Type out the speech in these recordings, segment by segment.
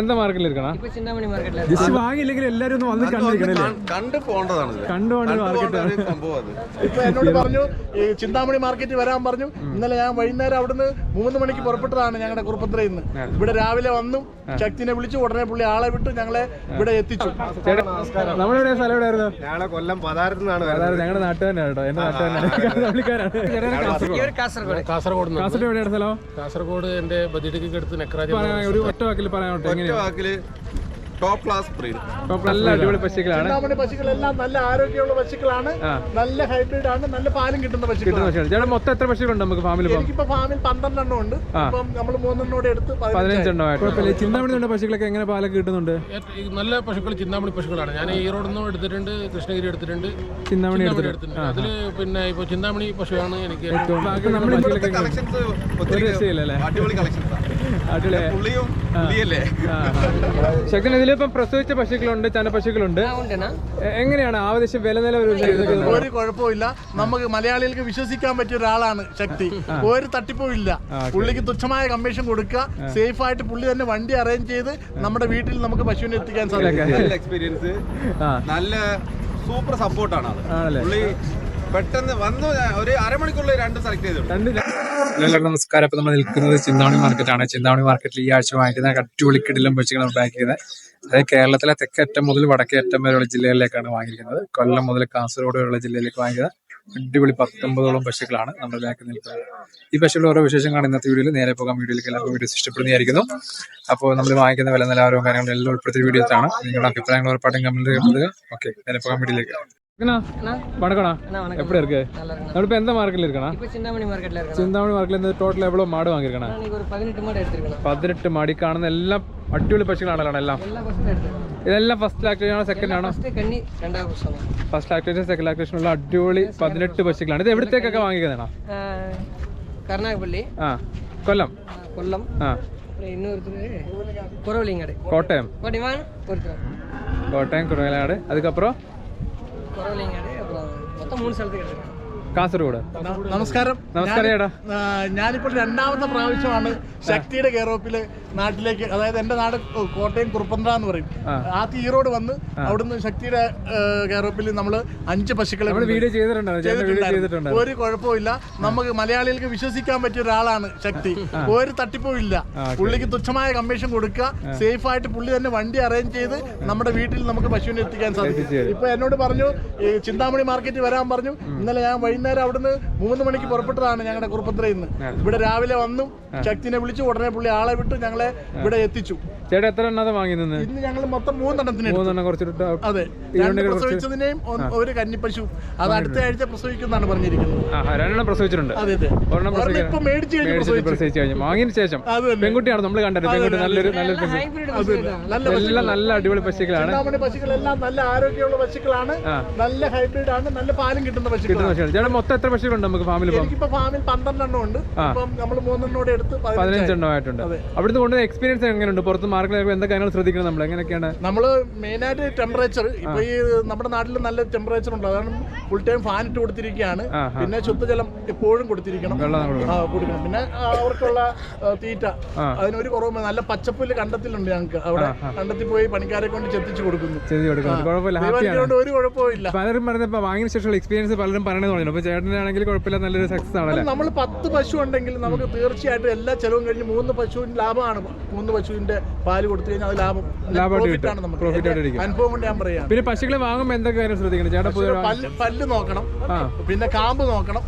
എന്താ മാർക്കറ്റിൽ ഇരിക്കണം? ഇപ്പൊ ചിന്താമണി മാർക്കറ്റിൽ ജസ്റ്റ് വാങ്ങിയില്ലെങ്കിൽ എല്ലാരും ഒന്ന് വന്ന് കണ്ടിരിക്കണല്ലേ? കണ്ടു പോകേണ്ടതാണ് ഇത്. കണ്ടുകൊണ്ട് കണ്ടു മാർക്കറ്റ് സംഭവം അത്. ഇപ്പൊ എന്നോട് പറഞ്ഞു ഈ ചിന്താമണി മാർക്കറ്റിൽ വരാൻ പറഞ്ഞു. ഇന്നലെ ഞാൻ വൈകുന്നേരം അവിടുന്ന് മൂന്ന് മണിക്ക് പുറപ്പെട്ടതാണ് ഞങ്ങളുടെ കുറുപ്പത്രയിൽ നിന്ന് ഇവിടെ രാവിലെ വന്നു ശക്തിനെ വിളിച്ചു ഉടനെ പുള്ളി ആളെ വിട്ട് ഞങ്ങളെ ഇവിടെ എത്തിച്ചു. നമ്മളിവിടെ സ്ഥലം എവിടെയായിരുന്നു? ഞങ്ങളെ കൊല്ലം പദാർത്ഥം നിന്നാണ് അതായത് ഞങ്ങളുടെ നാട്ടുകാരനാണ് കേട്ടോ. എന്റെ നാട്ടുകാരനാണ്. കാസർഗോഡ്. കാസർഗോഡ്. കാസർഗോഡ് കാസർഗോഡ് എവിടെയാണ് സ്ഥലം? കാസർഗോഡ് എന്റെ ബദിഡിക്ക് അടുത്ത് നെക്രാജ് ഒരു ഒറ്റ വാക്കിൽ പറയാനോട്ടെ? വാക്കിൽ ടോപ്പ് ക്ലാസ് ബ്രീഡ് ഇപ്പൊ നല്ല അടിപൊളി പശുക്കളാണ്. ചിന്താമണി പശുക്കളെല്ലാം നല്ല ആരോഗ്യമുള്ള പശുക്കളാണ്. നല്ല ഹൈബ്രിഡ് ആണ്. നല്ല പാലും കിട്ടുന്ന പശുക്കളാണ്. മൊത്തം എത്ര പശുക്കളുണ്ട് നമുക്ക് ഫാമിൽ ഇപ്പം? എനിക്കിപ്പോ ഫാമിൽ പന്ത്രണ്ടെണ്ണം ഉണ്ട്. അപ്പം നമ്മൾ മൂന്നെണ്ണം കൂടെ എടുത്ത് പതിനഞ്ചെണ്ണം ചിന്താമണി പശുക്കളൊക്കെ എങ്ങനെ പാലൊക്കെ കിട്ടുന്നുണ്ട്? നല്ല പശുക്കൾ ചിന്താമണി പശുക്കളാണ്. ഞാൻ ഈറോഡിൽ നിന്നും എടുത്തിട്ടുണ്ട് കൃഷ്ണഗിരി എടുത്തിട്ടുണ്ട്. ചിന്താമണി എടുത്തിട്ടുണ്ട്. അതിൽ പിന്നെ ഇപ്പൊ ചിന്താമണി പശുവാണ് എനിക്ക് നമ്മുടെ അടിപൊളി കളക്ഷൻസ് ശക്തൻ ഇതിലിപ്പം പ്രസവിച്ച പശുക്കളുണ്ട് ചന പശുക്കളുണ്ട് എങ്ങനെയാണ് ആവശ്യം വില നില ഒരു കുഴപ്പമില്ല നമുക്ക് മലയാളികൾക്ക് വിശ്വസിക്കാൻ പറ്റിയ ഒരാളാണ് ശക്തി. ഒരു തട്ടിപ്പും ഇല്ല. പുള്ളിക്ക് തുച്ഛമായ കമ്മീഷൻ കൊടുക്കുക. സേഫ് ആയിട്ട് പുള്ളി തന്നെ വണ്ടി അറേഞ്ച് ചെയ്ത് നമ്മുടെ വീട്ടിൽ നമുക്ക് പശുവിനെ എത്തിക്കാൻ സാധിക്കും. നല്ല എക്സ്പീരിയൻസ്. നല്ല സൂപ്പർ സപ്പോർട്ടാണ് അത്. പുള്ളി പെട്ടെന്ന് വന്നു ഒരു അരമണിക്കൂറിൽ രണ്ട് സെലക്ട് ചെയ്തു. എല്ലാവർക്കും നമസ്കാരം. അപ്പൊ നമ്മൾ നിൽക്കുന്നത് ചിന്താമണി മാർക്കറ്റാണ് ചിന്താമണി മാർക്കറ്റിൽ ഈ ആഴ്ച വാങ്ങിക്കുന്ന അടിപൊളി കിടിലും പശുക്കളാണ് ബാക്കിയത് അതായത് കേരളത്തിലെ തെക്കേറ്റം മുതൽ വടക്കേറ്റം വരെയുള്ള ജില്ലകളിലേക്കാണ് വാങ്ങിയിരിക്കുന്നത്. കൊല്ലം മുതൽ കാസർഗോഡ് വരെയുള്ള ജില്ലയിലേക്ക് വാങ്ങിക്കുന്നത്. അടിപൊളി പത്തൊമ്പതോളം പശുക്കളാണ് നമ്മുടെ ബാക്കിൽ നിൽക്കുന്നത്. ഈ പശുക്കളുടെ ഓരോ വിശേഷം വിശേഷങ്ങളാണ് ഇന്നത്തെ വീഡിയോയിൽ. നേരെ പോകാൻ വീഡിയോയിലേക്ക്. എല്ലാവർക്കും വീഡിയോസ് ഇഷ്ടപ്പെടുന്നതായിരിക്കുന്നു. അപ്പോൾ നമ്മൾ വാങ്ങിക്കുന്ന വില നിലവാരവും കാര്യങ്ങളും എല്ലാം ഉൾപ്പെടുത്തിയ വീഡിയോസാണ് നിങ്ങളുടെ അഭിപ്രായങ്ങൾ ഉറപ്പായിട്ടും കമന്റ് ചെയ്യുന്നത് ഓക്കെ നേരെ പോകാൻ വീഡിയോയിലേക്ക്. இருக்கு ടോട്ടൽ മാട് ഒരു പതിനെട്ട് മാട് മാടി. കാണുന്ന എല്ലാം അടിപൊളി പശുക്കളാണല്ലോ എല്ലാം. ഇതെല്ലാം ഫസ്റ്റ് ലാക്ടേഷൻ സെക്കൻഡ് ആണോ. ഫസ്റ്റ് ലാക്ടേഷൻ സെക്കൻഡ് ലാക്ടേഷൻ ഉള്ള അടിപൊളി പതിനെട്ട് പശുക്കളാണ്. ഇത് എവിടത്തേക്കൊക്കെ വാങ്ങിക്കുന്നതാണോ ആ കൊല്ലം. കോട്ടയം. ആ இன்னொருத்தர் கோட்டயம் கோட்டயம் பரவாயில்லைங்க. அப்புறம் மொத்தம் மூணு சேலத்துக்கு எடுத்துருக்காங்க. കാസർഗോഡ്. നമസ്കാരം. നമസ്കാരം ചേട്ടാ ഞാനിപ്പോൾ രണ്ടാമത്തെ പ്രാവശ്യമാണ് ശക്തിയുടെ കെയറോപ്പിൽ നാട്ടിലേക്ക് അതായത് എന്റെ നാട് കോട്ടയം കുറുപ്പന്ത്ര എന്ന് പറയും. ആ. തീറോഡ് വന്ന് അവിടുന്ന് ശക്തിയുടെ കെയറോപ്പിൽ നമ്മൾ അഞ്ച് പശുക്കളെ ചെയ്തിട്ടുണ്ടോ? ഒരു കുഴപ്പമില്ല നമുക്ക് മലയാളികൾക്ക് വിശ്വസിക്കാൻ പറ്റിയ ഒരാളാണ് ശക്തി. ഒരു തട്ടിപ്പും ഇല്ല. പുള്ളിക്ക് തുച്ഛമായ കമ്മീഷൻ കൊടുക്കുക. സേഫ് ആയിട്ട് പുള്ളി തന്നെ വണ്ടി അറേഞ്ച് ചെയ്ത് നമ്മുടെ വീട്ടിൽ നമുക്ക് പശുവിനെ എത്തിക്കാൻ സാധിക്കും. ഇപ്പൊ എന്നോട് പറഞ്ഞു ചിന്താമണി മാർക്കറ്റ് വരാൻ പറഞ്ഞു. ഇന്നലെ ഞാൻ വൈകുന്നേരം അവിടുന്ന് മൂന്ന് മണിക്ക് പുറപ്പെട്ടതാണ് ഞങ്ങളുടെ കുറുപ്പത്രയിൽ നിന്ന്. ഇവിടെ രാവിലെ വന്നു ശക്തിനെ വിളിച്ചു ഉടനെ പുള്ളി ആളെ വിട്ട് ഞങ്ങളെ ഇവിടെ എത്തിച്ചു. ചേട്ടാ എത്ര എണ്ണാതെ വാങ്ങി നിന്ന് ഇന്ന്? ഞങ്ങൾ മൊത്തം മൂന്നെണ്ണത്തിന് മൂന്നെണ്ണം കുറച്ചിട്ട് അതെ. രണ്ട് പ്രസവിച്ചതിനെയും ഒരു കന്നിപ്പശു. അത് അടുത്ത ആഴ്ച പ്രസവിക്കുന്നതാണ് പറഞ്ഞിരിക്കുന്നത്. പ്രസവിച്ചിട്ടുണ്ട്. അതെ അതെ. ഒരെണ്ണം പ്രസവിച്ചു കഴിഞ്ഞു വാങ്ങിയതിനു ശേഷം പെൺകുട്ടിയാണ് നമ്മൾ കണ്ടത്? പെൺകുട്ടി നല്ലൊരു നല്ലൊരു എല്ലാം നല്ല അടിപൊളി പശുക്കളാണ്. പശുക്കളെല്ലാം നല്ല ആരോഗ്യമുള്ള പശുക്കളാണ്. നല്ല ഹൈബ്രിഡ് ആണ് നല്ല പാലും കിട്ടുന്ന പശുക്കളാണ്. മൊത്തം എത്ര പശുക്കളുണ്ട് നമുക്ക് ഫാമിൽ എനിക്കിപ്പോ ഫാമിൽ പന്ത്രണ്ടെണ്ണം ഉണ്ട്. ഇപ്പം നമ്മൾ മൂന്നെണ്ണം കൂടെ എടുത്ത്. പതിനഞ്ചെണ്ണം ആയിട്ടുണ്ട്. അവിടുന്ന് കൊണ്ടുവന്ന എക്സ്പീരിയൻസ് എങ്ങനെയുണ്ട്? പുറത്ത് മാർക്കറ്റിൽ എന്തൊക്കെ കാര്യങ്ങൾ ശ്രദ്ധിക്കണം നമ്മൾ എങ്ങനെയൊക്കെയാണ്? നമ്മൾ മെയിനായിട്ട് ടെമ്പറേച്ചർ ഇപ്പൊ ഈ നമ്മുടെ നാട്ടിൽ നല്ല ടെമ്പറേച്ചർ ഉണ്ട്. അതാണ് ഫുൾ ടൈം ഫാൻ ഇട്ട് കൊടുത്തിരിക്കുകയാണ്. പിന്നെ ശുദ്ധജലം എപ്പോഴും കൊടുത്തിരിക്കണം. കൊടുക്കണം. പിന്നെ അവർക്കുള്ള തീറ്റ. അതിനൊരു കുറവ് നല്ല പച്ചപ്പുല്ല് കണ്ടത്തിലുണ്ട് ഞങ്ങൾക്ക് അവിടെ കണ്ടത്തിൽ പോയി പണിക്കാരെ കൊണ്ട് ചെത്തിച്ചു കൊടുക്കുന്നു. ഒരു കുഴപ്പമില്ല പലരും പറഞ്ഞപ്പോ വാങ്ങിയ ശേഷമുള്ള എക്സ്പീരിയൻസ് പലരും പറയുന്നത് പറഞ്ഞു അപ്പോൾ ചേട്ടനാണെങ്കിൽ കുഴപ്പമില്ല നല്ലൊരു സക്സസ് ആണല്ലേ? നമ്മൾ പത്ത് പശു ഉണ്ടെങ്കിൽ നമുക്ക് തീർച്ചയായിട്ടും എല്ലാ ചെലവും കഴിഞ്ഞ് മൂന്ന് പശുവിന് ലാഭമാണ്. മൂന്ന് പശുവിന്റെ പാൽ കൊടുത്തു കഴിഞ്ഞാൽ അത് ലാഭം ലാഭമായിട്ട് നമുക്ക്. പ്രോഫിറ്റ്. അനുഭവം കൊണ്ട് ഞാൻ പറയാം. പിന്നെ പശുക്കളെ വാങ്ങുമ്പോൾ എന്തൊക്കെ കാര്യം ശ്രദ്ധിക്കണം? ചേട്ടാ പല്ല് പല്ല് നോക്കണം. പിന്നെ കാമ്പ് നോക്കണം.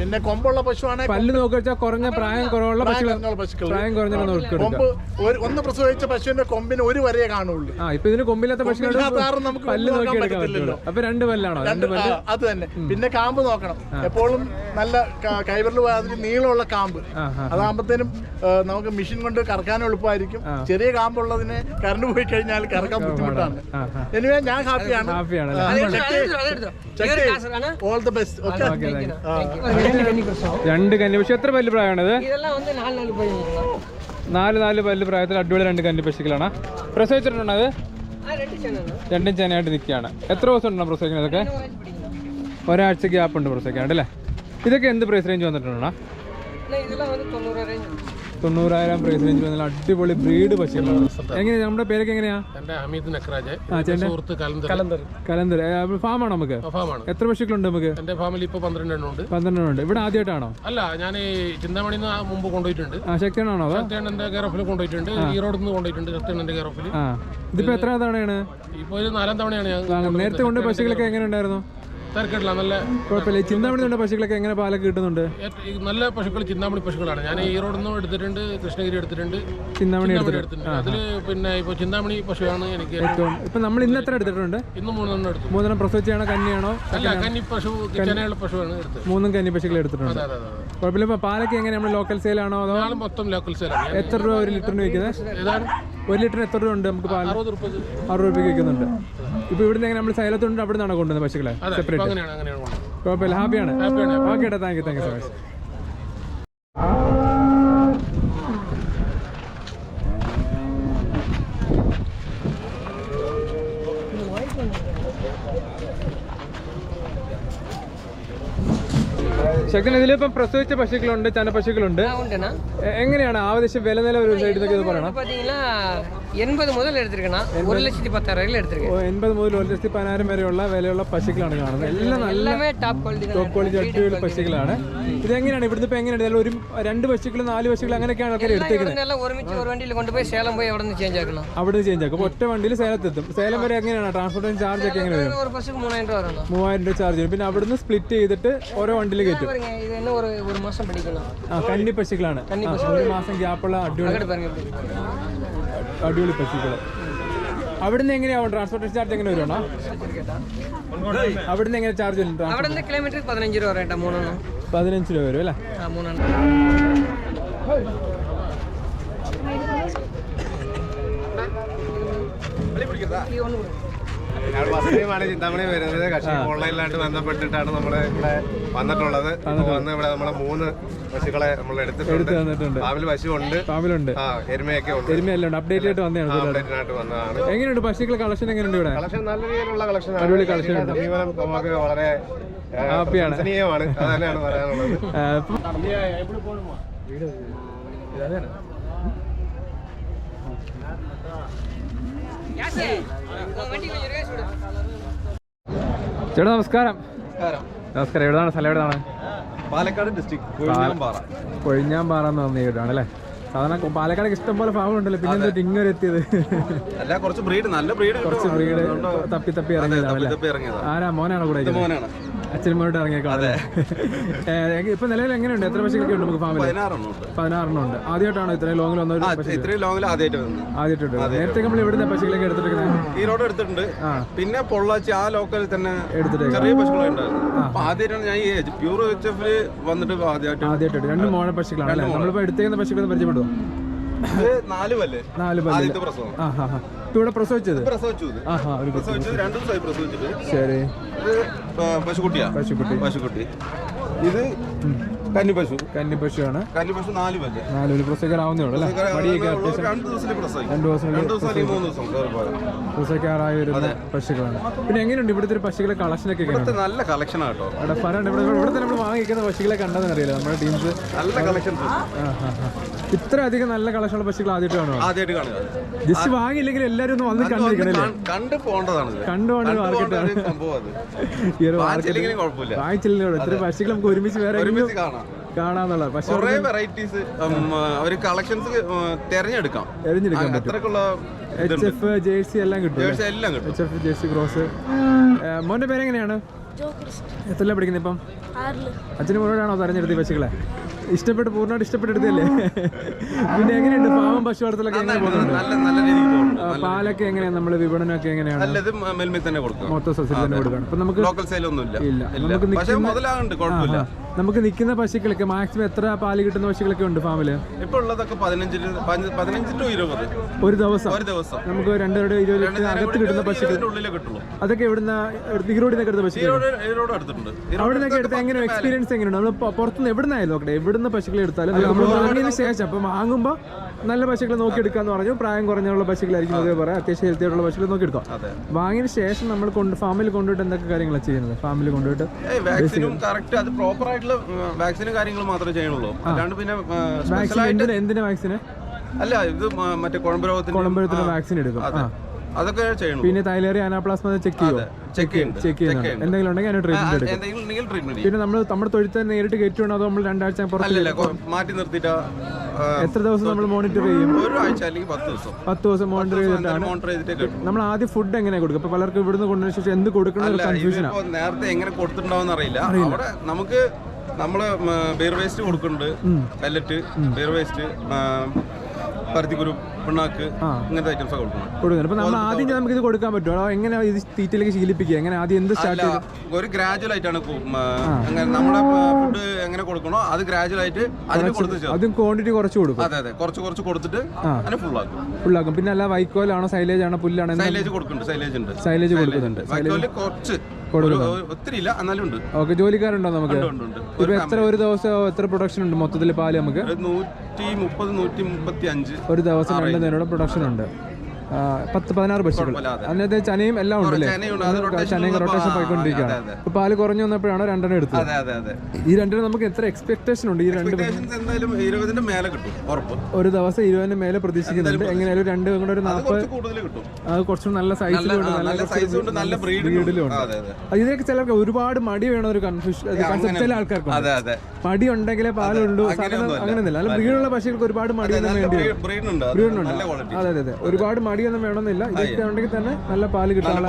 പിന്നെ കൊമ്പുള്ള പശുവാണെങ്കിൽ പല്ല് നോക്കി വെച്ചാൽ കുറഞ്ഞ പ്രായം കുറവുള്ള പശുക്കൾ പശുക്കൾ പ്രായം കുറഞ്ഞ കൊമ്പ് ഒരു ഒന്ന് പ്രസവിച്ച പശുവിന്റെ കൊമ്പിന് ഒരു വരയെ കാണുള്ളൂ. ആ ഇപ്പൊ ഇതിന് കൊമ്പില്ലാത്ത പല്ല് നോക്കി എടുക്കാൻ. അപ്പൊ രണ്ട് പല്ലാണോ? രണ്ട് പല്ല്? അത് തന്നെ. പിന്നെ കാമ്പ് നോക്കണം നോക്കണം. എപ്പോഴും നല്ല കൈവരൽ അതിന് നീളമുള്ള കാമ്പ്. അതാകുമ്പോഴത്തേനും നമുക്ക് മെഷീൻ കൊണ്ട് കറക്കാനും എളുപ്പമായിരിക്കും. ചെറിയ കാമ്പുള്ളതിന് കറണ്ട് പോയി കഴിഞ്ഞാൽ കറക്കാൻ ബുദ്ധിമുട്ടാണ്. എനിവേ ഞാൻ ഹാപ്പിയാണ് ഓൾ ദി ബെസ്റ്റ് രണ്ട് കന്നി പക്ഷെ എത്ര വലിയ പ്രായമാണത്? നാല് നാല് പല്ല് പ്രായത്തിൽ അടിപൊളി രണ്ട് കന്നി പശുക്കളാണ്. പ്രസവിച്ചിട്ടുണ്ടോ അത് രണ്ടും ചെനയായിട്ട് നിൽക്കുകയാണ്. എത്ര ദിവസം ഉണ്ടോ പ്രസവിക്കുന്നത് അതൊക്കെ ഒരാഴ്ച ഗ്യാപ്പ് ഉണ്ട് പ്രസവിക്കാണ്ട് അല്ലേ? ഇതൊക്കെ എന്ത് പ്രൈസ് റേഞ്ച് വന്നിട്ടുണ്ടോ തൊണ്ണൂറായിരം പ്രൈസ് റേഞ്ച് വന്നാൽ അടിപൊളി ബ്രീഡ് പശുക്കളാണ്. എങ്ങനെയാ? നമ്മുടെ പേരൊക്കെ എങ്ങനെയാ? ഹമീദ് നക്രാജ്. കലന്തർ ഫാമാണ് നമുക്ക്? എത്ര പശുക്കളുണ്ട് നമുക്ക്? എന്റെ ഫാമിലി ഇപ്പൊ പന്ത്രണ്ടെണ്ണുണ്ട് പന്ത്രണ്ടെണ്ണുണ്ട് ഇവിടെ ആദ്യമായിട്ടാണോ? അല്ല ഞാൻ ചിന്താമണി മുമ്പ് കൊണ്ടുപോയിട്ടുണ്ട്. ശക്തിയാണോ ശക്തിയാണെന്റെ ഗറഫിൽ കൊണ്ടുപോയിട്ടുണ്ട്. ഈറോഡ് നിന്ന് കൊണ്ടുപോയിട്ടുണ്ട് ശക്തിയാണെന്റെ ഗറഫിൽ ഇതിപ്പോ എത്ര തവണയാണ്? ഇപ്പൊ ഒരു നാലാം തവണയാണ് ഞാൻ നേരത്തെ കൊണ്ട് പശുക്കളൊക്കെ എങ്ങനെ ഉണ്ടായിരുന്നു? തിരക്കിട്ടില്ല നല്ല കുഴപ്പമില്ല. ചിന്താമണി പശുക്കളൊക്കെ എങ്ങനെ പാലൊക്കെ കിട്ടുന്നുണ്ട്? നല്ല പശുക്കൾ ചിന്താമണി പശുക്കളാണ്. ഞാൻ ഈറോഡിൽ നിന്നും എടുത്തിട്ടുണ്ട് കൃഷ്ണഗിരി എടുത്തിട്ടുണ്ട്. ചിന്താമണി ചിന്താമണി എടുത്തിട്ട്. എടുത്തിട്ടുണ്ട്. അതിൽ പിന്നെ ഇപ്പൊ ചിന്താമണി പശുവാണ് എനിക്ക് ഏറ്റവും ഇപ്പൊ നമ്മൾ ഇന്ന് എത്ര എടുത്തിട്ടുണ്ട്? ഇന്ന് മൂന്നെണ്ണം എടുത്തു. മൂന്നെണ്ണം പ്രസവിച്ചാണോ കന്നിയാണോ? അല്ല കന്നി പശു കിച്ചനയുള്ള പശുവാണ് എടുത്തത്. മൂന്നും കന്നി പശുക്കൾ എടുത്തിട്ടുണ്ട്. കുഴപ്പമില്ല. ഇപ്പൊ പാലൊക്കെ എങ്ങനെ നമ്മൾ ലോക്കൽ സെയിലാണോ അതോ മൊത്തം ലോക്കൽ സെയിലാണ് എത്ര രൂപ ഒരു ലിറ്ററിന് വയ്ക്കുന്നത് ഒരു ലിറ്ററിന് എത്ര രൂപ ഉണ്ട് നമുക്ക് പാൽ അറുപത് രൂപ അറുപത് രൂപയ്ക്ക് വിൽക്കുന്നുണ്ട്. ഇപ്പൊ ഇവിടുന്ന് എങ്ങനെ നമ്മൾ സൈലത്തുണ്ട് അവിടെ നിന്നാണ് കൊണ്ടുവന്നത് പശുക്കളെ? സെപ്പറേറ്റ് ഹാപ്പിയാണ്? Okay thank you thank you so much ശക്തി ഇതിലിപ്പം പ്രസവിച്ച പശുക്കളുണ്ട് ചന പശുക്കളുണ്ട് എങ്ങനെയാണ്? ആവശ്യം വില നില ഒരു സൈഡിൽ നിന്നൊക്കെ ഇത് പറയണം? എൺപത് മുതൽ എടുത്തിരിക്കണം ഒരു ലക്ഷത്തി പത്തായിരം എടുത്തിരിക്കണം? എൺപത് മുതൽ ഒരു ലക്ഷത്തി പതിനായിരം വരെയുള്ള വിലയുള്ള പശുക്കളാണ് കാണുന്നത്. എല്ലാം നല്ല ടോപ്പ് ക്വാളിറ്റി അടിപൊളി പശുക്കളാണ്. ഇതെങ്ങനെയാണ് ഇവിടുന്ന് ഇപ്പൊ എങ്ങനെയാണ്? ഒരു രണ്ട് പശുക്കൾ നാല് പശുക്കൾ അങ്ങനെയൊക്കെയാണ് ആൾക്കാർ എടുത്തേക്കുന്നത്. ഒരുമിച്ച് ഒരു വണ്ടിയിൽ കൊണ്ടുപോയി സേലം പോയി അവിടെ നിന്ന് ചേഞ്ച് ആക്കണം. അവിടെ നിന്ന് ചേഞ്ച് ആക്കും ഒറ്റ വണ്ടിയിൽ സേലത്തെത്തും സേലം വരെ എങ്ങനെയാണ്? ട്രാൻസ്പോർട്ടേഷൻ ചാർജ് ഒക്കെ എങ്ങനെയാണ് മൂവായിരം രൂപ ചാർജ് ചെയ്യും പിന്നെ അവിടുന്ന് സ്പ്ലിറ്റ് ചെയ്തിട്ട് ഓരോ വണ്ടിയിൽ കയറ്റും ആ കന്നി പശുക്കളാണ്. ഒരു മാസം ഗ്യാപ്പുള്ള അടിപൊളി അടിപൊളി പശുക്കൾ അവിടുന്ന് എങ്ങനെയാവും ട്രാൻസ്പോർട്ടേഷൻ ചാർജ് എങ്ങനെ വരുവാണോ അവിടുന്ന് എങ്ങനെ ചാർജ് വരും അവിടെ നിന്ന് കിലോമീറ്റർ പതിനഞ്ച് രൂപ റേട്ടാ മൂന്നെണ്ണം. പതിനഞ്ച് രൂപ വരും അല്ലേ? ആ മൂന്നെണ്ണം. ഈ ഒന്ന് കൊടുക്ക്. ഞങ്ങൾ ഫസ്റ്റ് ടൈമാണ് ചിന്താമണി വരുന്നത്. കക്ഷി ഓൺലൈനിലായിട്ട് ബന്ധപ്പെട്ടിട്ടാണ് നമ്മൾ ഇവിടെ വന്നിട്ടുള്ളത്. വന്ന് ഇവിടെ നമ്മളെ മൂന്ന് പശുക്കളെ നമ്മൾ എടുത്തിട്ടുണ്ട്. എടുത്ത് തന്നിട്ടുണ്ട്. ഫാമിൽ പശു ഉണ്ട് ഫാമിലുണ്ട് ആ എരുമയൊക്കെ ഉണ്ട്. എരുമയെല്ലാം അപ്ഡേറ്റ് ആയിട്ട് വന്നതാണ് അപ്ഡേറ്റ് ആയിട്ട് വന്നതാണ്. എങ്ങനെയുണ്ട് പശുക്കളെ കളക്ഷൻ എങ്ങനെയുണ്ട് ഇവിടെ? കളക്ഷൻ നല്ല രീതിയിലുള്ള കളക്ഷൻ അടിപൊളി കളക്ഷൻ. സമീപനം നമുക്ക് വളരെ ഹാപ്പിയാണ്. പ്രശംസനീയമാണ് അത് തന്നെയാണ് പറയാനുള്ളത്. വീട് ഇപ്പം- ചേട്ടാ നമസ്കാരം. നമസ്കാരം. എവിടെയാണ്? സ്ഥലം എവിടെയാണ്? പാലക്കാട് ഡിസ്ട്രിക്ട് കൊഴിഞ്ഞാമ്പാറ. എന്ന് പറഞ്ഞ വീടാണ് അല്ലേ? സാധാരണ പാലക്കാടൊക്കെ പാലക്കാട് ഇഷ്ടം പോലെ ഫാം ഉണ്ടല്ലോ പിന്നെ എന്താ ഇങ്ങനെ എത്തിയത്? അല്ല കുറച്ച് ബ്രീഡ് നല്ല ബ്രീഡ് കുറച്ച് ബ്രീഡ് തപ്പി തപ്പി ഇറങ്ങിയതാണ് ആരാ? മോനാണോ കൂടെ മോനാണ്. അച്ഛനും ഇറങ്ങിയേക്കാം ഇപ്പൊ നിലവിൽ എങ്ങനെയുണ്ട്? എത്ര പശുക്കളൊക്കെ ഉണ്ട് നമുക്ക് ഫാമിൽ പതിനാറെണ്ണം ഉണ്ട്. ആദ്യമായിട്ടാണോ ഇത്രയും ലോങ്ങിൽ വന്ന ഇത്രയും ലോങ്ങിൽ ആദ്യമായിട്ട് ആദ്യമായിട്ടുണ്ട്. നേരത്തെ നമ്മൾ ഇവിടുന്ന് പശുക്കളൊക്കെ എടുത്തിട്ടുണ്ട് ഈ റോഡ് എടുത്തിട്ടുണ്ട്. പിന്നെ പൊള്ളാച്ചി ആ ലോക്കലിൽ തന്നെ എടുത്തിട്ട് ചെറിയ പശുക്കളുണ്ട് അപ്പൊ ആദ്യമായിട്ടാണ് ഞാൻ ഈ പ്യൂർ എച്ച് എഫിൽ വന്നിട്ട് ആദ്യമായിട്ട് ആദ്യമായിട്ട് രണ്ട് മോഴ പശുക്കളാണ് നമ്മളിപ്പോ എടുത്തേക്കുന്ന പശുക്കളെ പരിചയപ്പെടുവോ? ഇത് നാല് പല്ല്. നാല് പല്ല്. ആ ഹാ ഹാ. ഇപ്പൊ ഇവിടെ പ്രസവിച്ചത്? ശരി. ഇത് പ- പശുക്കുട്ടിയാ? പശുക്കുട്ടി. പശുക്കുട്ടി. ഇത് കന്നി പശു. കന്നി പശുവാണ്. കന്നി പശു നാല് പല്ല്. നാല് ഒരു പ്രസവിക്കാറാവുന്നേ ഉള്ളൂ രണ്ട് ദിവസത്തിൽ പ്രസവിക്കാറായി വരുന്ന പശുക്കളാണ്. പിന്നെ എങ്ങനെയുണ്ട് ഇവിടുത്തെ ഒരു പശുക്കളെ കളക്ഷനൊക്കെ നല്ല കളക്ഷൻ ആട്ടോ. അവിടെ പറയാണ്ട് ഇവിടെ ഇവിടെ തന്നെ നമ്മൾ വാങ്ങിക്കുന്ന പശുക്കളെ കണ്ടതെന്ന് അറിയില്ല? നമ്മുടെ ടീംസ്. നല്ല കളക്ഷൻ അധികം നല്ല കളക്ഷനുള്ള പശുക്കൾ ആദ്യമായിട്ടാണോ ആദ്യമായിട്ട് കാണുക. ജസ്റ്റ് വാങ്ങിയില്ലെങ്കിൽ എല്ലാവരും ഒന്ന് വന്ന് കണ്ടിരിക്കണല്ലേ? കണ്ടു പോണ്ടതാണ് കണ്ട് പോകേണ്ടതാണ് ഇത്. കണ്ടു പോകേണ്ട കണ്ട് മാർക്കറ്റ് ഒരു ഈ ഒരു മാർക്കറ്റ് വാങ്ങിച്ചില്ലല്ലോ ഇത്ര പശുക്കൾ നമുക്ക് ഒരുമിച്ച് വേറെ എങ്ങും ഒരുമിച്ച് കാണാം. കാണാന്നുള്ള പക്ഷേ കുറെ വെറൈറ്റീസ് ഒരു കളക്ഷൻസ് തിരഞ്ഞെടുക്കാം. തിരഞ്ഞെടുക്കാം അത്രക്കുള്ള എച്ച് എഫ് ജേഴ്സി എല്ലാം കിട്ടും ജേഴ്സി എല്ലാം കിട്ടും. എച്ച് എഫ് ജേഴ്സി ക്രോസ് മോന്റെ പേരെങ്ങനെയാണ്? എത്രല്ല പഠിക്കുന്നത് ഇപ്പം? അച്ഛനും മോനോടാണോ തെരഞ്ഞെടുത്ത് പശുക്കളെ ഇഷ്ടപ്പെട്ട് പൂർണമായിട്ട് ഇഷ്ടപ്പെട്ടെടുത്തല്ലേ പിന്നെ എങ്ങനെയുണ്ട്? പാവം പശു വളർത്തലൊക്കെ എങ്ങനെ പോകുന്നുണ്ട്? നല്ല നല്ല രീതിയിൽ പോകുന്നുണ്ട്. ആ, പാലൊക്കെ എങ്ങനെയാണ് നമ്മൾ വിപണനമൊക്കെ എങ്ങനെയാണ്? നല്ലത് തന്നെ കൊടുക്കാം മൊത്തം തന്നെ കൊടുക്കണം അപ്പൊ നമുക്ക് ലോക്കൽ ഒന്നും ഇല്ല. പക്ഷെ നിൽക്കുന്ന- മുതലാകുന്നുണ്ട് കുഴപ്പമില്ല. നമുക്ക് നിൽക്കുന്ന പശുക്കളൊക്കെ മാക്സിമം എത്ര പാൽ കിട്ടുന്ന പശുക്കളൊക്കെ ഉണ്ട് ഫാമിൽ? ഇപ്പൊ ഉള്ളതൊക്കെ പതിനഞ്ചിന് പതിനഞ്ച് പതിനഞ്ച് ടു ഇരുപത്. ഒരു ദിവസം? ഒരു ദിവസം. നമുക്ക് രണ്ടരയുടെ ഇരുപത് ലിറ്റർ അകത്ത് കിട്ടുന്ന പശുക്കൾ ഇതിന്റെ ഉള്ളിലേ കിട്ടുള്ളൂ. അതൊക്കെ എവിടുന്ന? ഈറോഡിൽ നിന്നൊക്കെ എടുത്ത പശുക്കൾ ഈരോട് ഈരോട് എടുത്ത് എങ്ങനെ എക്സ്പീരിയൻസ് എങ്ങനെയുണ്ട്? നമ്മൾ പുറത്തുനിന്ന് എവിടുന്നായാലും നോക്കട്ടെ? എവിടുന്ന് പശുക്കളെ എടുത്താലും നമ്മൾ വാങ്ങിയതിന് ശേഷം അപ്പം വാങ്ങുമ്പോൾ നല്ല പശുക്കളെ നോക്കിയെടുക്കാന്ന് പറഞ്ഞു. പ്രായം കുറഞ്ഞുള്ള പശുക്കളായിരിക്കും അതേ പറയാം. അത്യാവശ്യം ഹെൽത്തി ആയിട്ടുള്ള പശുക്കളെ നോക്കി എടുക്കാം. വാങ്ങിയതിന് ശേഷം നമ്മൾ കൊണ്ട് ഫാമിൽ കൊണ്ടുപോയിട്ട് എന്തൊക്കെ കാര്യങ്ങളാണ് ചെയ്യുന്നത്? ഫാമിൽ കൊണ്ടുപോയിട്ട് വാക്സിനും കറക്റ്റ് അത് പ്രോപ്പർ ആയിട്ടുള്ള വാക്സിനും കാര്യങ്ങളും മാത്രമേ ചെയ്യുള്ളൂ അല്ലാണ്ട് പിന്നെ വാക്സിൻ എന്തിനാ വാക്സിന് അല്ല ഇത് മറ്റേ കുഴമ്പ് രോഗത്തിന് കുളമ്പഴത്തിന് വാക്സിൻ എടുക്കും. അതൊക്കെ ചെയ്യണം പിന്നെ തൈലേറി അനാപ്ലാസ്മ ചെക്ക് ചെയ്യും? ചെക്ക് ചെയ്യുന്നുണ്ട്. ചെക്ക് ചെയ്യുന്നുണ്ട്. എന്തെങ്കിലും ഉണ്ടെങ്കിൽ അതിന് ട്രീറ്റ്മെന്റ് എടുക്കും. എന്തെങ്കിലും ഉണ്ടെങ്കിൽ ട്രീറ്റ്മെന്റ് പിന്നെ നമ്മൾ നമ്മുടെ തൊഴുത്ത് നേരിട്ട് കയറ്റുവാണോ അതോ നമ്മൾ രണ്ടാഴ്ച പുറത്ത് അല്ലല്ല മാറ്റി നിർത്തിയിട്ട് എത്ര ദിവസം നമ്മൾ മോണിറ്റർ ചെയ്യും? ഒരു ആഴ്ച അല്ലെങ്കിൽ പത്ത് ദിവസം. പത്ത് ദിവസം മോണിറ്റർ ചെയ്തിട്ടാണ്. മോണിറ്റർ ചെയ്തിട്ടേ നമ്മൾ ആദ്യം ഫുഡ് എങ്ങനെ കൊടുക്കും ഇപ്പൊ പലർക്കും ഇവിടുന്ന് കൊണ്ടുവന്ന ശേഷം എന്ത് കൊടുക്കണം അല്ല നേരത്തെ എങ്ങനെ കൊടുത്തിട്ടുണ്ടാവും അറിയില്ല. അവിടെ നമുക്ക് നമ്മൾ ബിയർ വേസ്റ്റ് കൊടുക്കുന്നുണ്ട്. പെല്ലറ്റ് ബിയർ വേസ്റ്റ് പരുത്തിക്കുരു പിണ്ണാക്ക് ഇങ്ങനത്തെ ഐറ്റംസ് കൊടുക്കണം. കൊടുക്കുന്നത് അപ്പൊ നമ്മൾ ആദ്യം നമുക്ക് ഇത് കൊടുക്കാൻ പറ്റുമോ? അതോ എങ്ങനെ ഇത് തീറ്റയിലേക്ക് ശീലിപ്പിക്കുക? എങ്ങനെ ആദ്യം എന്ത് സ്റ്റാർട്ട് ചെയ്യും ഒരു ഗ്രാജുവൽ ആയിട്ടാണ് കു- മ, അങ്ങനെ നമ്മുടെ ഫുഡ് എങ്ങനെ കൊടുക്കണോ അത് ഗ്രാജുവൽ ആയിട്ട് അതിന് കൊടുത്ത് ചേർക്കും. ആദ്യം ക്വാണ്ടിറ്റി കുറച്ച് കൊടുക്കും. അതെ അതെ. കുറച്ച് കുറച്ച് കൊടുത്തിട്ട് അതിനെ ഫുൾ ആക്കും. ഫുള്ളാക്കും പിന്നെ അല്ല വൈക്കോലാണോ സൈലേജ് ആണോ പുല്ലാണോ? സൈലേജ് കൊടുക്കുന്നുണ്ട് സൈലേജ് ഉണ്ട്. സൈലേജ് കൊടുക്കുന്നുണ്ട്. കുറച്ച്. ഒത്തിരി ഇല്ല എന്നാലും ഉണ്ട്. ഓക്കെ ജോലിക്കാരുണ്ടോ നമുക്ക്. ഇപ്പൊ എത്ര ഒരു ദിവസം എത്ര പ്രൊഡക്ഷൻ ഉണ്ട് മൊത്തത്തിൽ പാൽ നമുക്ക്? നൂറ്റി മുപ്പത് നൂറ്റി മുപ്പത്തി അഞ്ച് ഒരു ദിവസം രണ്ട് നേരം പ്രൊഡക്ഷൻ ഉണ്ട്. പത്ത് പതിനാറ് പശുക്കൾ. അതിനകത്ത് ചനയും എല്ലാം ഉണ്ടല്ലേ? ചനയും റൊട്ടേഷൻ പോയിക്കൊണ്ടിരിക്കുകയാണ്. ഇപ്പൊ പാൽ കുറഞ്ഞു വന്നപ്പോഴാണോ രണ്ടെണ്ണം എടുത്തത്? ഈ രണ്ടിനും നമുക്ക് എത്ര എക്സ്പെക്ടേഷൻ ഉണ്ട്? ഈ രണ്ട് ഒരു ദിവസം ഇരുപതിന് മേലെ പ്രതീക്ഷിക്കുന്നുണ്ട്. എങ്ങനെയാലും രണ്ട് കൂടെ ഒരു നാല് നാൽപ്പത് അത് കുറച്ചും നല്ല സൈസിലും സൈസിലുണ്ട് നല്ല ഇതിനൊക്കെ ചിലർക്ക് ഒരുപാട് മടി വേണ ഒരു കൺഫ്യൂഷൻ കൺസെപ്റ്റ് ചില ആൾക്കാർക്ക് മടി ഉണ്ടെങ്കിലേ പാലുള്ളൂ. അങ്ങനെയൊന്നുമല്ല. അല്ല ബ്രീഡുള്ള പശുക്കൾക്ക് ഒരുപാട് മടിയൊന്നും വേണ്ടി ബ്രീഡുണ്ട്. അതെ അതെ ഒരുപാട് മടിയൊന്നും വേണമെന്നില്ല. ഇതൊക്കെ ഉണ്ടെങ്കിൽ തന്നെ നല്ല പാൽ കിട്ടാനുള്ള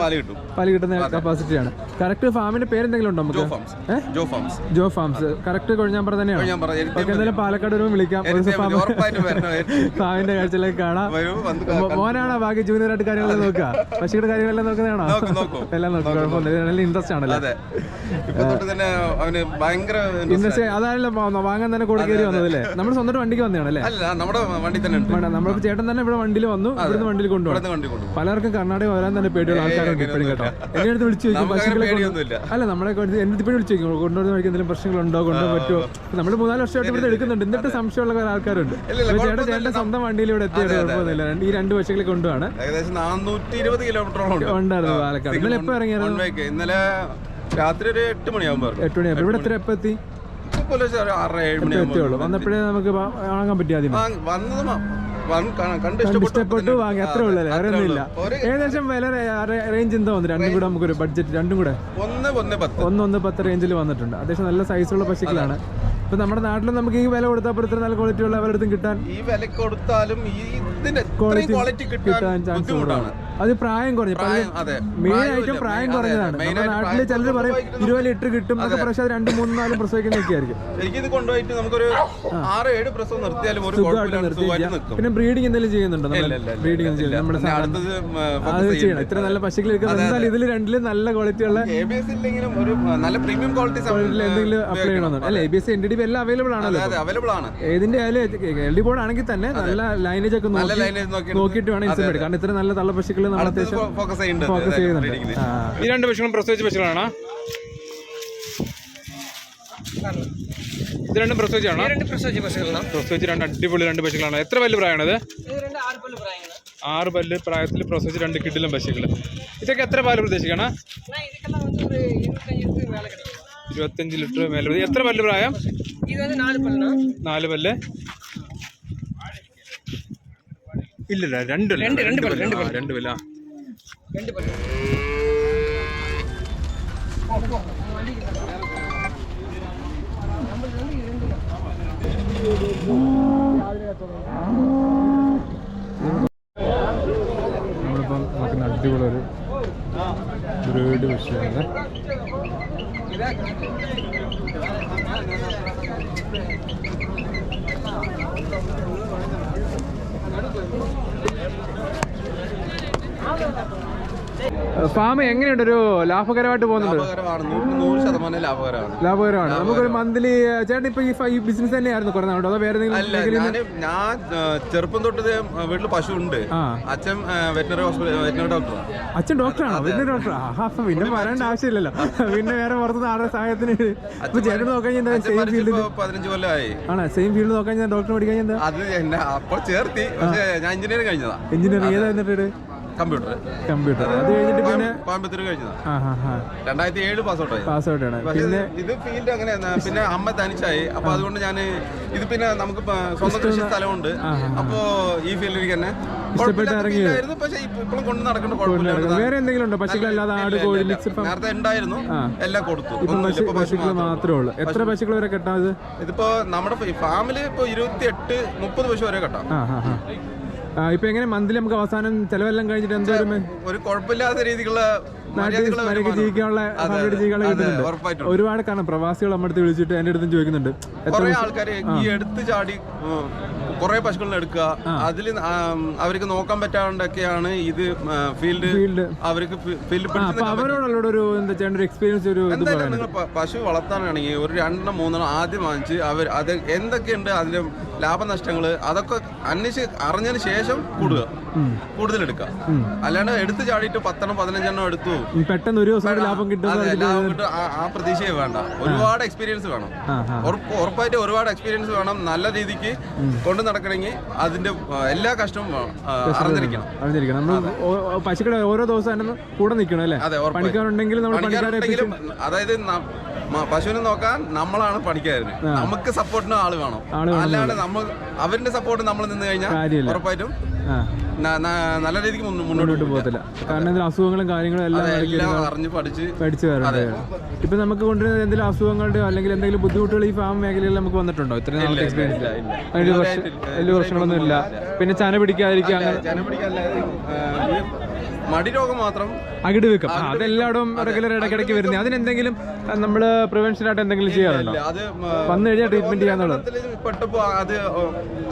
പാൽ കിട്ടുന്ന കപ്പാസിറ്റിയാണ് കറക്റ്റ് ഫാമിന്റെ പേരെന്തെങ്കിലും ഉണ്ടോ നമുക്ക്? ജോ ഫാംസ്. കറക്റ്റ് കൊഴിഞ്ഞാമ്പറ തന്നെയാണ്? ഓക്കെ എന്തായാലും പാലക്കാട് വരുമ്പോൾ വിളിക്കാം. ഫാമിന്റെ കാഴ്ചയിലേക്ക് കാണാം. മോനാണോ ബാക്കി ജൂനിയർ ആയിട്ട് കാര്യങ്ങളെല്ലാം നോക്കുക? പശുക്കളുടെ കാര്യങ്ങളെല്ലാം നോക്കുന്നതാണോ? നോക്കും, നോക്കും. എല്ലാം നോക്കും. ഇൻട്രസ്റ്റ് ആണല്ലേ? ഇൻട്രസ്റ്റ് വാ- വാങ്ങാൻ തന്നെ കൂടെ കയറി വന്നതല്ലേ? നമ്മൾ സ്വന്തമായിട്ട് വണ്ടിക്ക് വന്നതാണല്ലേ അല്ല? നമ്മുടെ വണ്ടി തന്നെ നമ്മൾക്ക് ചേട്ടൻ തന്നെ ഇവിടെ വണ്ടിയിൽ വന്നു ഇവിടുന്ന് വണ്ടിയിൽ കൊണ്ടുപോകണം. കൊണ്ടുപോകും. പലർക്കും കർണാടക വരാൻ തന്നെ പേടിയുള്ള ആൾക്കാരുണ്ട് ഇപ്പോഴും കേട്ടോ. എന്റെ അടുത്ത് വിളിച്ചു ചോദിക്കും പശുക്കളെ. അല്ല നമ്മളെ കൊണ്ട് എന്റെ ഇപ്പോഴും വിളിച്ചു ചോദിക്കും കൊണ്ടുവരുന്ന വഴിക്ക് എന്തെങ്കിലും പ്രശ്നങ്ങളുണ്ടോ? കൊണ്ടുപോകാൻ പറ്റുമോ? നമ്മൾ മൂന്നാൽ വർഷമായിട്ട് ഇവിടെ എടുക്കുന്നുണ്ട്. എന്നിട്ട് സംശയമുള്ള കുറെ ആൾക്കാരുണ്ട്. ചേട്ടൻ. ചേട്ടൻ സ്വന്തം വണ്ടിയിൽ ഇവിടെ എത്തിയിട്ട് കുഴപ്പമൊന്നുമില്ല. ഈ രണ്ട് പശുക്കളെ കൊണ്ടുപോവാണ്. ഏകദേശം നാനൂറ്റി ഇരുപത് കിലോമീറ്ററോളം ഉണ്ട്. ഉണ്ടായിരുന്നു പാലക്കാട്. ഇന്നലെ എപ്പോ ഇറങ്ങിയായിരുന്നു? ഇന്നലെ രാത്രി ഒരു എട്ട് മണിയാകുമ്പോൾ. എട്ട് മണിയാകുമ്പോൾ ഇവിടെ എത്ര എപ്പോ എത്തി? പുലർച്ചെ ഒരു ആറര ഏഴ് മണിയാകുമ്പോൾ എത്തിയുള്ളൂ വന്നപ്പോഴേ നമുക്ക് വാ- വാങ്ങാൻ പറ്റി ആദ്യം ആ, വന്നത് മ- വന്ന് കാണാൻ- കണ്ട് കണ്ട് ഇഷ്ടപ്പെട്ടു ഇഷ്ടപ്പെട്ടു വാങ്ങി. അത്രേ ഉള്ളൂ അല്ലേ? വേറെ ഒന്നുമില്ല ഒരു ഏകദേശം വില റേഞ്ച് എന്താ വന്നു രണ്ടും കൂടെ നമുക്കൊരു ബഡ്ജറ്റ് രണ്ടും കൂടെ. ഒന്ന് ഒന്ന് പത്ത്. ഒന്ന് ഒന്ന് പത്ത് റേഞ്ചിൽ വന്നിട്ടുണ്ട്. അത്യാവശ്യം നല്ല സൈസുള്ള പശുക്കളാണ്. ഇപ്പൊ നമ്മുടെ നാട്ടിൽ നമുക്ക് ഈ വില കൊടുത്താൽ ഇത്ര നല്ല ക്വാളിറ്റി ഉള്ള അവരുടെ കിട്ടാൻ ഈ വില കൊടുത്താലും ഈ ഇതിന്റെ ഇത്രയും ക്വാളിറ്റി ക്വാളിറ്റി കിട്ടാൻ കിട്ടാൻ ചാൻസ് ബുദ്ധിമുട്ടാണ്. അത് പ്രായം കുറഞ്ഞു. മെയിൻ. ആയിട്ടും പ്രായം. കുറഞ്ഞതാണ്. നാട്ടിൽ ചിലർ പറയും. ഇരുപത് ലിറ്റർ കിട്ടും പക്ഷെ അത്. രണ്ടും മൂന്നും നാലും പ്രസവിക്കുന്നൊക്കെ ആയിരിക്കും എനിക്കിത് കൊണ്ടുപോയിട്ട് നമുക്കൊരു ആറ് ഏഴ് പ്രസവം നിർത്തിയാലും ഒരു പിന്നെ ബ്രീഡിംഗ് എന്തെങ്കിലും ചെയ്യുന്നുണ്ടോ. ബ്രീഡിംഗ് നമ്മുടെ അത് ചെയ്യണം. ഇത്ര നല്ല പശുക്കൾ എന്തായാലും ഇതിൽ രണ്ടിലും നല്ല ക്വാളിറ്റി ഉള്ള നല്ല പ്രീമിയം ക്വാളിറ്റി എന്തെങ്കിലും അപ്ലൈ ചെയ്യണമെന്നുണ്ട്. അല്ല A B S N D B എല്ലാം അവൈലബിൾ ആണല്ലോ അവൈലബിൾ ആണ്. ഏതിന്റെ ആയാലും എൽ ഡി ബോർഡ് ആണെങ്കിൽ തന്നെ നല്ല ലൈനേജ് ഒക്കെ നോക്കിയിട്ട് വേണം എടുക്കാൻ. കാരണം ഇത്ര നല്ല തള്ള പശുക്കൾ നമ്മൾ ഫോക്കസ് ചെയ്യുന്നുണ്ട്. ഈ രണ്ട് പശുക്കളും പ്രസവിച്ച പശുക്കളാണ് ഇത് രണ്ടും പ്രസവിച്ചാണോ പ്രസവിച്ച് രണ്ട് അടിപൊളി രണ്ട് പശുക്കളാണ് എത്ര പല്ല് പ്രായമാണത്? ആറ് പല്ല് പ്രായത്തിൽ പ്രസവിച്ച് രണ്ട് കിഡിലും പശുക്കൾ ഇതൊക്കെ എത്ര പാൽ പ്രതീക്ഷിക്കണം? ഇരുപത്തഞ്ച് ലിറ്റർ മേലെ. എത്ര പല്ല് പ്രായം? നാല് പല്ല്. ഇല്ലില്ല രണ്ട് പല്ല്. രണ്ട്, രണ്ട് പല്ല്, പല്ല്. രണ്ട് ആ, രണ്ട് പല്ല് ആ. ரெண்டு பல்லு നമ്മളിപ്പം നോക്കുന്ന അടിപൊളി ഒരു ബ്രീഡ് പശുവാണ് நடுவுல ഫാം എങ്ങനെയുണ്ട്? ഒരു ലാഭകരമായിട്ട് പോകുന്നുണ്ട്? ലാഭകരമാണ്. നമുക്കൊരു മന്ത്ലി ചേട്ടൻ ഇപ്പൊ ഈ ബിസിനസ് തന്നെയായിരുന്നു കുറേ നാളോ അതോ വേറെ ഞാൻ ഞാൻ ചെറുപ്പം തൊട്ട് വീട്ടിൽ പശു ഉണ്ട് അച്ഛൻ വെറ്റിനറി ഹോസ്പിറ്റൽ വെറ്റിനറി ഡോക്ടറാണ്. അച്ഛൻ ഡോക്ടറാണോ? വെറ്റിനറി ഡോക്ടർ ആഹാ അപ്പൊ പിന്നെ വരേണ്ട ആവശ്യമില്ലല്ലോ. പിന്നെ വേറെ പുറത്തുനിന്ന് ആരുടെ സഹായത്തിന്? ചേട്ടൻ നോക്കാൻ അച്ഛൻ സെയിം ഫീൽഡിൽ പതിനഞ്ച് കൊല്ലമായി ആണ്? സെയിം ഫീൽഡ് നോക്കാൻ ഞാൻ ഡോക്ടർ പഠിക്കാൻ എന്താ? അത് അപ്പൊ ചേർത്തി. ഞാൻ എഞ്ചിനീയറിംഗ് കഴിഞ്ഞതാ. എഞ്ചിനീയറിംഗ് ഏതാ എന്നിട്ട് കമ്പ്യൂട്ടർ. കമ്പ്യൂട്ടർ. അത് കഴിഞ്ഞിട്ട് പിന്നെ കോയമ്പത്തൂർ കഴിഞ്ഞതാ രണ്ടായിരത്തി ഏഴ് പാസ് ഔട്ട് ആയി പാസ് ഔട്ട് ആണ് പിന്നെ ഇത് ഫീൽഡ് അങ്ങനെയാണ് പിന്നെ അമ്മ തനിച്ചായി. അപ്പൊ അതുകൊണ്ട് ഞാൻ ഇത് പിന്നെ നമുക്ക് സ്വന്തം കൃഷി സ്ഥലമുണ്ട്. അപ്പോ ഈ ഫീൽഡിലേക്ക് തന്നെ കുഴപ്പമില്ലാത്ത ഇറങ്ങി പക്ഷേ ഇപ്പോഴും കൊണ്ട് നടക്കേണ്ട കുഴപ്പമില്ല വേറെ എന്തെങ്കിലും ഉണ്ടോ? പശുക്കളല്ലാതെ ആട് കോഴി മിക്സ് നേരത്തെ ഉണ്ടായിരുന്നു. എല്ലാം കൊടുത്തു. ഇപ്പം പശുക്കൾ മാത്രമേ ഉള്ളൂ. എത്ര പശുക്കൾ വരെ കെട്ടാം ഇത്? ഇതിപ്പോ നമ്മുടെ ഫാമിൽ ഇപ്പൊ ഇരുപത്തി എട്ട് മുപ്പത് പശു വരെ കെട്ടാം. ഇപ്പൊ എങ്ങനെ മന്ത്ലി നമുക്ക് അവസാനം ചെലവെല്ലാം കഴിഞ്ഞിട്ട് എന്തോ ഒരു കുഴപ്പമില്ലാത്ത രീതിക്കുള്ള നാട്ടിൽ. ജീവിക്കാനുള്ള. ഒരുപാട് കാരണം പ്രവാസികൾ നമ്മുടെ അടുത്ത് വിളിച്ചിട്ട് എന്റെ അടുത്തും ചോദിക്കുന്നുണ്ട്. കുറെ ആൾക്കാര് ഈ എടുത്ത് ചാടി കുറെ പശുക്കളെ എടുക്കുക. അതിൽ അവർക്ക് നോക്കാൻ പറ്റാണ്ടൊക്കെയാണ് ഇത് ഫീൽഡ് അവർക്ക് ഫീൽഡ് അവരോടുള്ള ഒരു എന്താ ചെയ്യേണ്ട ഒരു എക്സ്പീരിയൻസ് ഒരു നിങ്ങൾ പശു വളർത്താനാണെങ്കിൽ ഒരു രണ്ടെണ്ണം മൂന്നെണ്ണം ആദ്യം വാങ്ങിച്ച് അവർ അത് എന്തൊക്കെയുണ്ട് അതിന്റെ ലാഭനഷ്ടങ്ങൾ അതൊക്കെ അന്വേഷിച്ച് അറിഞ്ഞതിന് ശേഷം കൂടുക. കൂടുതൽ എടുക്കാം അല്ലാണ്ട് എടുത്ത് ചാടിയിട്ട് പത്തെണ്ണം പതിനഞ്ചെണ്ണം എടുത്തു. പെട്ടെന്ന് ഒരു ദിവസം ലാഭം കിട്ടും ലാഭം കിട്ടും. ആ- പ്രതീക്ഷയെ വേണ്ട. ഒരുപാട് എക്സ്പീരിയൻസ് വേണം. ഉറപ്പായിട്ട് ഒരുപാട് എക്സ്പീരിയൻസ് വേണം. നല്ല രീതിക്ക് കൊണ്ടു നടക്കണമെങ്കിൽ അതിന്റെ എല്ലാ കഷ്ടവും അറിഞ്ഞിരിക്കണം. അറിഞ്ഞിരിക്കണം. നമ്മൾ പശുക്കളെ ഓരോ ദിവസം കൂടെ നിൽക്കണം അല്ലേ? അതെ. പണിക്കാരുണ്ടെങ്കിൽ നമ്മൾ പണിക്കാരെ പണിക്കാരുണ്ടെങ്കിലും അതായത് പശുവിനെ നോക്കാൻ നമ്മളാണ് പണിക്കാരുന്നത് നമുക്ക് സപ്പോർട്ടിന് ആൾ വേണം. അല്ലാണ്ട് നമ്മൾ അവരുടെ സപ്പോർട്ട് നമ്മൾ നിന്ന് കഴിഞ്ഞാൽ. ഉറപ്പായിട്ടും നല്ല രീതിക്ക് മുന്നോ- മുന്നോട്ട് പോകത്തില്ല. കാരണം ഇതിൽ അസുഖങ്ങളും കാര്യങ്ങളും എല്ലാം അറിഞ്ഞ് പഠിച്ച് പഠിച്ചു വരണ്ടേ ഇപ്പൊ നമുക്ക് കൊണ്ടുവരുന്ന എന്തെങ്കിലും അസുഖങ്ങളുടെയോ അല്ലെങ്കിൽ എന്തെങ്കിലും ബുദ്ധിമുട്ടുകൾ ഈ ഫാം മേഖലയിൽ നമുക്ക് വന്നിട്ടുണ്ടോ? ഇത്രയും നാളത്തെ എക്സ്പീരിയൻസ് വലിയ വലിയ പ്രശ്നങ്ങളൊന്നും ഇല്ല. പിന്നെ ചന പിടിക്കാതിരിക്കുക അങ്ങനെ മടി രോഗം മാത്രം അകിട് വെക്കും. അതെല്ലായിടും റെഗുലർ ഇടയ്ക്കിടയ്ക്ക് വരുന്നത് അതിനെന്തെങ്കിലും നമ്മൾ പ്രിവെൻഷൻ ആയിട്ട് എന്തെങ്കിലും ചെയ്യാറുണ്ടോ? അത് വന്നു കഴിഞ്ഞാൽ ട്രീറ്റ്മെന്റ് ചെയ്യാന്നുള്ളത്. പെട്ടപ്പോ അത്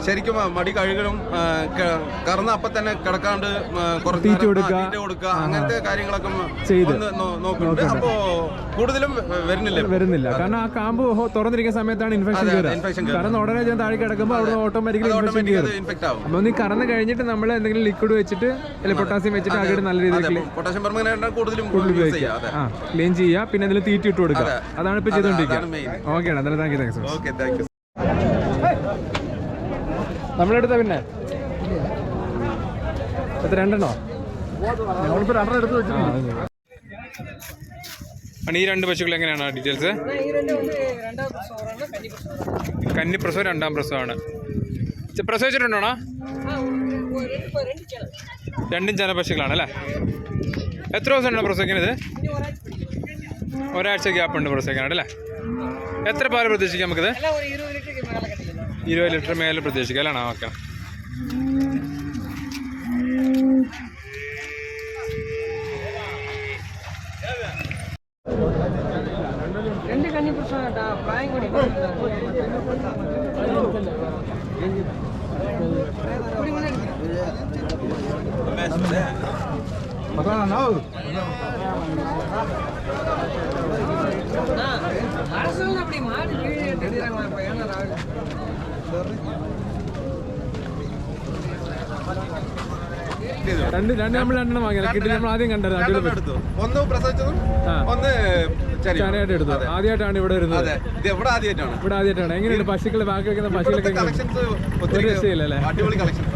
ശരിക്കും മടി കഴുകണം കറന്ന അപ്പൊ തന്നെ കിടക്കാണ്ട് തീറ്റ കൊടുക്കുക. അങ്ങനത്തെ കാര്യങ്ങളൊക്കെ ചെയ്ത്. നോക്കുന്നുണ്ട്. അപ്പോ കൂടുതലും വരുന്നില്ല. വരുന്നില്ല. കാരണം ആ കാമ്പ് തുറന്നിരിക്കുന്ന സമയത്താണ് ഇൻഫെക്ഷൻ കയറുക കാരണം ഉടനെ ചെന്ന് താഴെ കിടക്കുമ്പോൾ അവിടെ ഓട്ടോമാറ്റിക്കലി ഇൻഫെക്ഷൻ കയറും ഇൻഫെക്ട് ആവും. അപ്പൊ നീ കറന്ന് കഴിഞ്ഞിട്ട് നമ്മൾ എന്തെങ്കിലും ലിക്വിഡ് വെച്ചിട്ട് അല്ലെങ്കിൽ പൊട്ടാസ്യം വെച്ചിട്ട് അകിട് നല്ല രീതിയിൽ അതെ ക്ലീൻ ചെയ്യുക പിന്നെ അതിൽ തീറ്റി ഇട്ട് കൊടുക്കുക. അതാണ് ഇപ്പൊ ചെയ്തുകൊണ്ടിരിക്കുക ഓക്കെ ആണ്. താങ്ക് യു താങ്ക് നമ്മളെടുത്ത പിന്നെ? എത്ര രണ്ടെണ്ണോ? ആണ് ഈ രണ്ട് പശുക്കൾ എങ്ങനെയാണ് ഡീറ്റെയിൽസ് കന്നി പ്രസവം രണ്ടാം പ്രസവമാണ്. പ്രസവിച്ചിട്ടുണ്ടോ രണ്ടും ചില പശുക്കളാണ് അല്ലേ? എത്ര ദിവസമുണ്ട് പ്രസവിക്കണത് ഒരാഴ്ച ഗ്യാപ്പ് ഉണ്ട് പ്രസവിക്കാനായിട്ട് അല്ലേ? എത്ര പാൽ പ്രതീക്ഷിക്കാം നമുക്കിത്? ഇരുപത് ലിറ്റർ മേലെ പ്രതീക്ഷിക്കാം അല്ലേ? ഓക്കെ. രണ്ട് കണ്ണി പ്രശ്നം പ്രായം കൂടി രണ്ട് രണ്ട് നമ്മൾ രണ്ടെണ്ണം വാങ്ങിയത് കിട്ടി നമ്മൾ ആദ്യം കണ്ടത് അടിപൊളി. ഒന്ന് പ്രസവിച്ചതും. ഒന്ന് ചാനയായിട്ട് എടുത്തു ആദ്യമായിട്ടാണ് ഇവിടെ വരുന്നത്. അതെ. ഇത് എവിടെ ആദ്യമായിട്ടാണ്. ഇവിടെ ആദ്യമായിട്ടാണ്. എങ്ങനെയുണ്ട്? പശുക്കളെ ബാക്കി വെക്കുന്ന പശുക്കളൊക്കെ കളക്ഷൻസ് ഒരു ഒത്തിരി അല്ലേ അടിപൊളി കളക്ഷൻസ്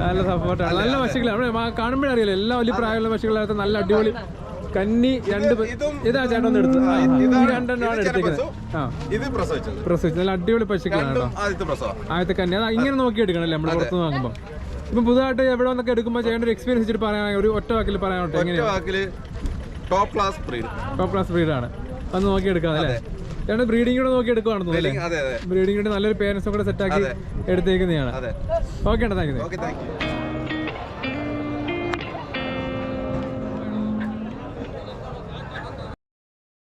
നല്ല സപ്പോർട്ടാണ്. നല്ല പശുക്കളാണ് കാണുമ്പോഴേ അറിയില്ല. എല്ലാ വലിയ പ്രായമുള്ള പശുക്കളായിട്ട് നല്ല അടിപൊളി കന്നി രണ്ട് ഇതാ ചേട്ടൻ എടുത്തു. ഈ രണ്ടെണ്ണമാണ് എടുത്തേക്കുന്നത് പ്രസവിച്ചു നല്ല അടിപൊളി പശുക്കളാണ് ആദ്യത്തെ കന്നി. അത് ഇങ്ങനെ നോക്കി എടുക്കണല്ലേ നമ്മൾ പുറത്ത് വാങ്ങുമ്പോൾ ഇപ്പം പുതുതായിട്ട് എവിടെ വന്നൊക്കെ എടുക്കുമ്പോൾ ചേട്ടൻ ഒരു എക്സ്പീരിയൻസ് വെച്ചിട്ട് പറയാൻ ഒരു ഒറ്റ വാക്കിൽ പറയാനോട്ടെ എങ്ങനെയാണ് top class breed top class ബ്രീഡാണ് അത് നോക്കി എടുക്കാം അല്ലേ? ചേട്ടൻ ബ്രീഡിംഗ് കൂടെ നോക്കി എടുക്കുവാണെന്ന് തോന്നുന്നു ബ്രീഡിംഗ് കൂടെ നല്ലൊരു പേരൻസും കൂടെ സെറ്റാക്കി എടുത്തേക്കുന്നതാണ്. Okay thank U